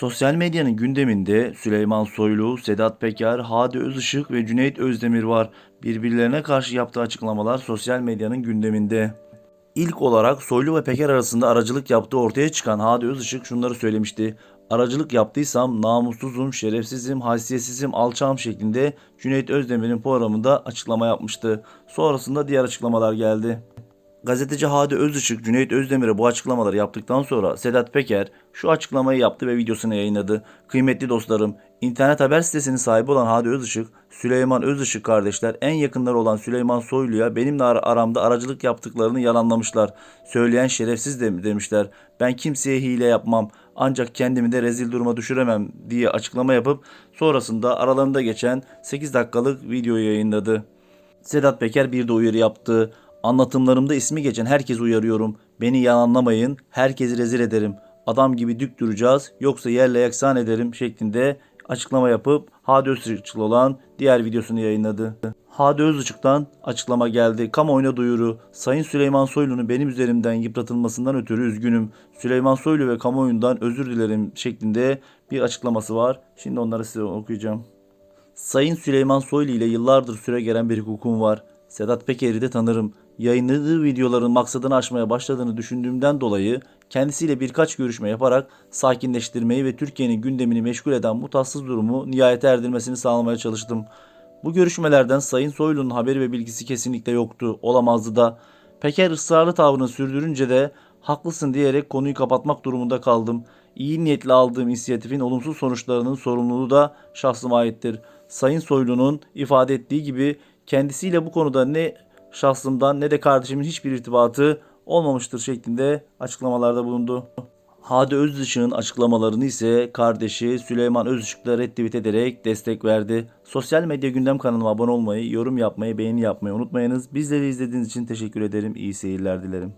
Sosyal medyanın gündeminde Süleyman Soylu, Sedat Peker, Hadi Özışık ve Cüneyt Özdemir var. Birbirlerine karşı yaptığı açıklamalar sosyal medyanın gündeminde. İlk olarak Soylu ve Peker arasında aracılık yaptığı ortaya çıkan Hadi Özışık şunları söylemişti. Aracılık yaptıysam namussuzum, şerefsizim, haysiyetsizim, alçağım şeklinde Cüneyt Özdemir'in programında açıklama yapmıştı. Sonrasında diğer açıklamalar geldi. Gazeteci Hadi Özışık Cüneyt Özdemir'e bu açıklamaları yaptıktan sonra Sedat Peker şu açıklamayı yaptı ve videosunu yayınladı. Kıymetli dostlarım, internet haber sitesinin sahibi olan Hadi Özışık, Süleyman Özışık kardeşler en yakınları olan Süleyman Soylu'ya benimle ar- aramda aracılık yaptıklarını yalanlamışlar. Söyleyen şerefsiz de demişler. Ben kimseye hile yapmam ancak kendimi de rezil duruma düşüremem diye açıklama yapıp sonrasında aralarında geçen 8 dakikalık videoyu yayınladı. Sedat Peker bir de uyarı yaptı. Anlatımlarımda ismi geçen herkes uyarıyorum. Beni yalanlamayın, herkesi rezil ederim. Adam gibi dük duracağız yoksa yerle yaksan ederim şeklinde açıklama yapıp Hadi Özışık'la olan diğer videosunu yayınladı. Hadi Özışık'tan açıklama geldi. Kamuoyuna duyuru. Sayın Süleyman Soylu'nun benim üzerimden yıpratılmasından ötürü üzgünüm. Süleyman Soylu ve kamuoyundan özür dilerim şeklinde bir açıklaması var. Şimdi onları size okuyacağım. Sayın Süleyman Soylu ile yıllardır süre gelen bir hukukum var. Sedat Peker'i de tanırım. Yayınladığı videoların maksadını aşmaya başladığını düşündüğümden dolayı kendisiyle birkaç görüşme yaparak sakinleştirmeyi ve Türkiye'nin gündemini meşgul eden bu tatsız durumu nihayete erdirmesini sağlamaya çalıştım. Bu görüşmelerden Sayın Soylu'nun haberi ve bilgisi kesinlikle yoktu, olamazdı da. Peker ısrarlı tavrını sürdürünce de haklısın diyerek konuyu kapatmak durumunda kaldım. İyi niyetle aldığım inisiyatifin olumsuz sonuçlarının sorumluluğu da şahsıma aittir. Sayın Soylu'nun ifade ettiği gibi kendisiyle bu konuda ne şahsımdan ne de kardeşimin hiçbir irtibatı olmamıştır şeklinde açıklamalarda bulundu. Hadi Özışık'ın açıklamalarını ise kardeşi Süleyman Özışık'la retweet ederek destek verdi. Sosyal medya gündem kanalıma abone olmayı, yorum yapmayı, beğeni yapmayı unutmayınız. Bizleri izlediğiniz için teşekkür ederim. İyi seyirler dilerim.